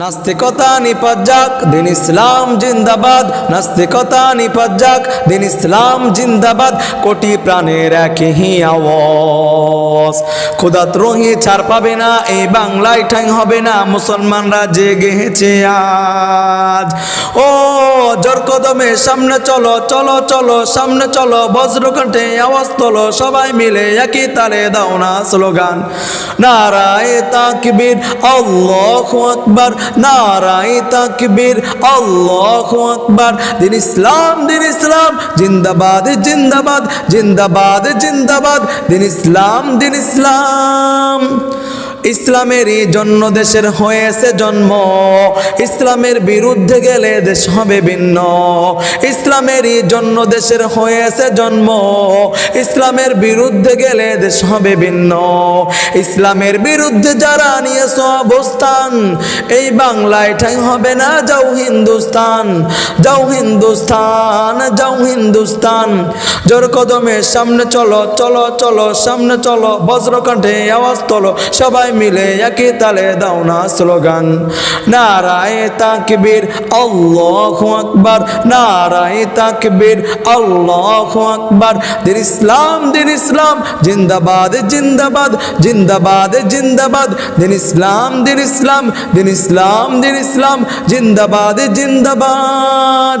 নাস্তিকতা নিপাত যাক দিন ইসলাম জিন্দাবাদ। নাস্তিকতা নিপাত যাক দিন ইসলাম জিন্দাবাদ। কোটি প্রাণের একই আওয়াজ। খুদাত রহি ছাড় পাবে না, এই বাংলায় ঠাই হবে না, মুসলমানরা জেগে হেছে আজ। ও, জোর কদমে সামনে চলো চলো চলো, সামনে চলো, বজ্রকণ্ঠে আওয়াজ তোলো, সবাই মিলে একই তালে দাও না স্লোগান। নারায় তাকবীর, আল্লাহু আকবার, নারায় তাকবীর, আল্লাহু আকবার। দিন ইসলাম দিন ইসলাম, জিন্দাবাদ জিন্দাবাদ জিন্দাবাদ জিন্দাবাদ। দিন ইসলাম দিন ইসলাম। ইসলামেরই জন্য দেশের হয়েছে জন্ম। ইসলামের বিরুদ্ধে গেলে দেশ হবে ভিন্ন। ইসলামেরই জন্য দেশের হয়েছে জন্ম। ইসলামের বিরুদ্ধে গেলে দেশ হবে ভিন্ন। ইসলামের বিরুদ্ধে যারা নিয়েছ অবস্থান, এই বাংলায় ঠাই হবে না যাও হিন্দুস্তান। যাও হিন্দুস্তান যাও হিন্দুস্তান। জোর কদমে সামনে চলো চলো চলো, সামনে চলো বজ্রকণ্ঠে আওয়াজ তোলো, সবাই মিলে একই তালে দাও না স্লোগান। নারায় তাকবীর, আল্লাহু আকবার। নারায় তাকবীর, আল্লাহু আকবার। দিন ইসলাম দিন ইসলাম। জিন্দাবাদ জিন্দাবাদ। জিন্দাবাদ জিন্দাবাদ। দিন ইসলাম দিন ইসলাম। দিন ইসলাম দিন ইসলাম। জিন্দাবাদ জিন্দাবাদ।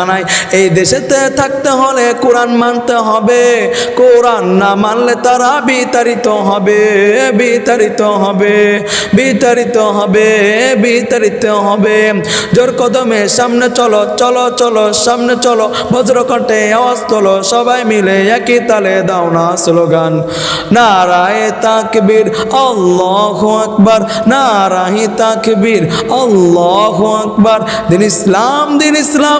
নাই এই দেশেতে থাকতে হলে কোরআন মানতে হবে। কোরআন না মানলে তারা বিতাড়িত হবে বিতাড়িত হবে বিতাড়িত হবে বিতাড়িত হবে। জোর কদমে সামনে চলো চলো চলো, সামনে চলো, বজ্রকণ্ঠে আওয়াজ তোলো, সবাই মিলে একই তালে দাও না স্লোগান। নারায় তাকবীর, আল্লাহু আকবার। নারাহি তাকবীর, আল্লাহু আকবার। দিন ইসলাম দিন ইসলাম